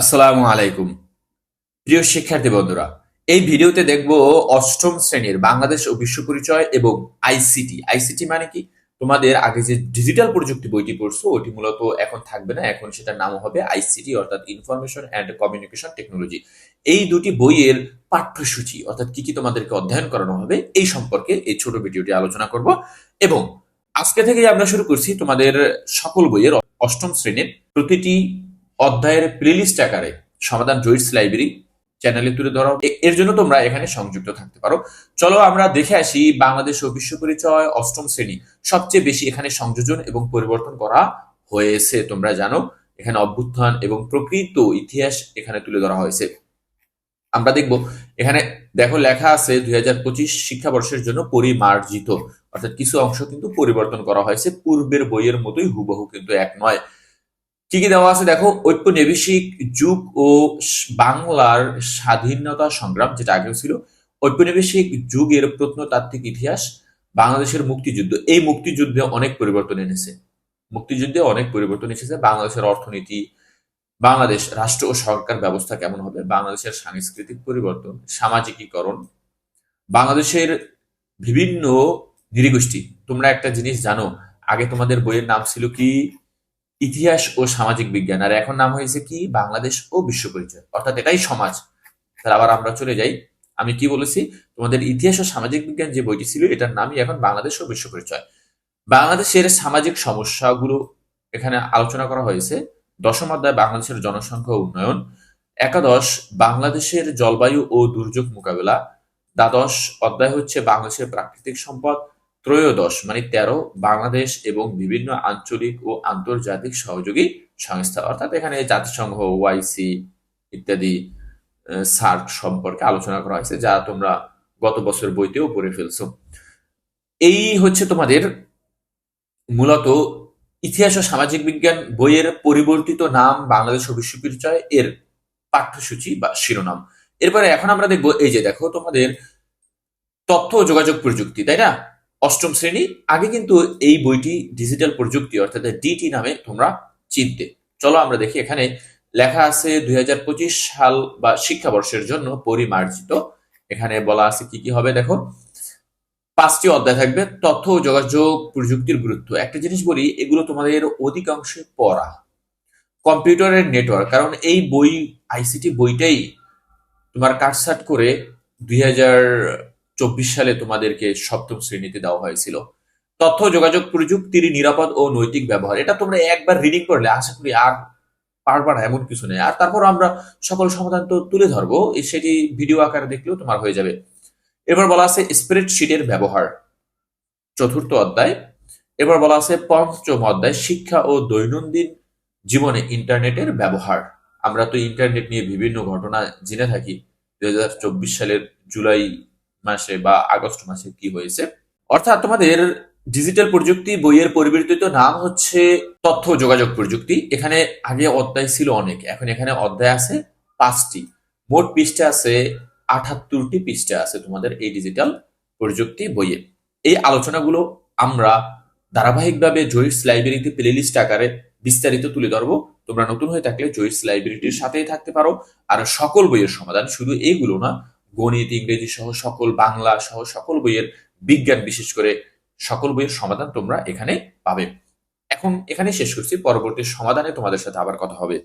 আসসালামু আলাইকুম। প্রিয় শিক্ষার্থী বন্ধুরা, এই ভিডিওতে দেখব অষ্টম শ্রেণির বাংলাদেশ ও বিশ্ব পরিচয় এবং আইসিটি। আইসিটি মানে কি? তোমাদের আগে যে ডিজিটাল প্রযুক্তি বইটি পড়ছো ওটি মূলত এখন থাকবে না, এখন সেটার নাম হবে আইসিটি, অর্থাৎ ইনফরমেশন অ্যান্ড কমিউনিকেশন টেকনোলজি এই দুটি বইয়ের পাঠ্যসূচি, অর্থাৎ কি কি তোমাদেরকে অধ্যয়ন করানো হবে, এই সম্পর্কে এই ছোট ভিডিওটি আলোচনা করব এবং আজকে থেকে আমরা শুরু করছি তোমাদের সকল বইয়ের অষ্টম শ্রেণির প্রতিটি অধ্যায়ের প্লেলিস্ট আকারে সমাধান জয়িটস লাইব্রেরি চ্যানেলে তুলে ধরা এর জন্য তোমরা এখানে সংযুক্ত থাকতে পারো। চলো আমরা দেখে আসি বাংলাদেশ ও বিশ্ব পরিচয় অষ্টম শ্রেণি সবচেয়ে বেশি এখানে সংযোজন এবং পরিবর্তন করা হয়েছে, তোমরা জানো। এখানে অভ্যুত্থান এবং প্রকৃত ইতিহাস এখানে তুলে ধরা হয়েছে। আমরা দেখব, এখানে দেখো লেখা আছে দুই হাজার পঁচিশ শিক্ষাবর্ষের জন্য পরিমার্জিত। অর্থাৎ কিছু অংশ কিন্তু পরিবর্তন করা হয়েছে। পূর্বের বইয়ের মতোই হুবহু কিন্তু এক নয়। কি কি দেওয়া আছে? দেখো ঔপনিবেশিক যুগ ও বাংলার স্বাধীনতা সংগ্রাম, যেটা আগেও ছিল। ঔপনিবেশিক যুগের প্রত্নতাত্ত্বিক ইতিহাস, বাংলাদেশের মুক্তিযুদ্ধ। এই মুক্তিযুদ্ধে অনেক পরিবর্তন এনেছে। মুক্তিযুদ্ধে অনেক পরিবর্তন এসেছে। বাংলাদেশের অর্থনীতি, বাংলাদেশ রাষ্ট্র ও সরকার ব্যবস্থা কেমন হবে? বাংলাদেশের সাংস্কৃতিক পরিবর্তন, সামাজিকীকরণ। বাংলাদেশের বিভিন্ন নৃগোষ্ঠী তোমরা একটা জিনিস জানো, আগে তোমাদের বইয়ের নাম ছিল কি? ইতিহাস ও সামাজিক বিজ্ঞান। আর এখন নাম হয়েছে কি? বাংলাদেশ ও বিশ্ব পরিচয়। অর্থাৎ এটাই সমাজ। তাহলে আবার আমরা চলে যাই। আমি কি বলেছি? তোমাদের ইতিহাস ও সামাজিক বিজ্ঞান যে বইটি ছিল, এটার নামই এখন বাংলাদেশ ও বিশ্ব পরিচয়। বাংলাদেশের সামাজিক সমস্যাগুলো এখানে আলোচনা করা হয়েছে। দশম অধ্যায়, বাংলাদেশের জনসংখ্যা উন্নয়ন। একাদশ, বাংলাদেশের জলবায়ু ও দুর্যোগ মোকাবেলা। দ্বাদশ অধ্যায় হচ্ছে বাংলাদেশের প্রাকৃতিক সম্পদ। ত্রয়োদশ মানে তেরো, বাংলাদেশ এবং বিভিন্ন আঞ্চলিক ও আন্তর্জাতিক সহযোগী সংস্থা। অর্থাৎ এখানে জাতিসংঘ ওয়াইসি ইত্যাদি সার্ক সম্পর্কে আলোচনা করা হয়েছে, যা তোমরা গত বছর বইতেও পড়ে ফেলছো। এই হচ্ছে তোমাদের মূলত ইতিহাস ও সামাজিক বিজ্ঞান বইয়ের পরিবর্তিত নাম বাংলাদেশ ও বিশ্ব পরিচয় এর পাঠ্যসূচি বা শিরোনাম। এরপরে এখন আমরা দেখব, এই যে দেখো, তোমাদের তথ্য ও যোগাযোগ প্রযুক্তি, তাই না? অষ্টম শ্রেণি। আগে কিন্তু এই বইটি ডিজিটাল প্রযুক্তি, অর্থাৎ ডিটি নামে তোমরা চিনতে। চলো আমরা দেখি, এখানে লেখা আছে দুই হাজার পঁচিশ সাল বা শিক্ষাবর্ষের জন্য পরিমার্জিত। এখানে বলা আছে কি কি হবে, দেখো। পাঁচটি অধ্যায় থাকবে, তথ্য যোগাযোগ, প্রযুক্তির গুরুত্ব। একটা জিনিস বলি, এগুলো তোমাদের অধিকাংশে পড়া। কম্পিউটারের নেটওয়ার্ক, কারণ এই বই আইসিটি বইটাই তোমার কাটসাট করে দুই হাজার চব্বিশ সালে তোমাদেরকে সপ্তম শ্রেণীতে দেওয়া হয়েছিল। তথ্য, যোগাযোগ প্রযুক্তির নিরাপদ ও নৈতিক ব্যবহার, এটা তোমরা একবার রিডিং করলে আশা করি আর পারবা না, এমন কিছু নেই। আর তারপর আমরা সকল সমাধান তো তুলে ধরবো সেটি ভিডিও আকারে দেখলেও তোমার হয়ে যাবে। এরপর বলা আছে স্প্রেডশিটের ব্যবহার, চতুর্থ অধ্যায়। এবার বলা আছে পঞ্চম অধ্যায়, শিক্ষা ও দৈনন্দিন জীবনে ইন্টারনেটের ব্যবহার। আমরা তো ইন্টারনেট নিয়ে বিভিন্ন ঘটনা জেনে থাকি। দুই হাজার চব্বিশ সালের জুলাই মাসে বা আগস্ট মাসে কি হয়েছে? অর্থাৎ তোমাদের ডিজিটাল প্রযুক্তি বইয়ের পরিবর্তিত নাম হচ্ছে তথ্য যোগাযোগ প্রযুক্তি। এখানে আগে অধ্যায় ছিল অনেক, এখন এখানে অধ্যায় আছে পাঁচটি। মোট পৃষ্ঠা আছে আঠাত্তরটি পৃষ্ঠা আছে তোমাদের এই ডিজিটাল প্রযুক্তি বইয়ে। এই আলোচনাগুলো আমরা ধারাবাহিকভাবে জয়িটস লাইব্রেরিতে প্লেলিস্ট আকারে বিস্তারিত তুলে ধরবো। তোমরা নতুন হয়ে থাকলে জয়িটস লাইব্রেরিটির সাথেই থাকতে পারো। আর সকল বইয়ের সমাধান শুধু এইগুলো না গণিত, ইংরেজি সহ সকল, বাংলা সহ সকল বইয়ের বিজ্ঞান বিশেষ করে সকল বইয়ের সমাধান তোমরা এখানে পাবে। এখন এখানে শেষ করছি। পরবর্তী সমাধানে তোমাদের সাথে আবার কথা হবে।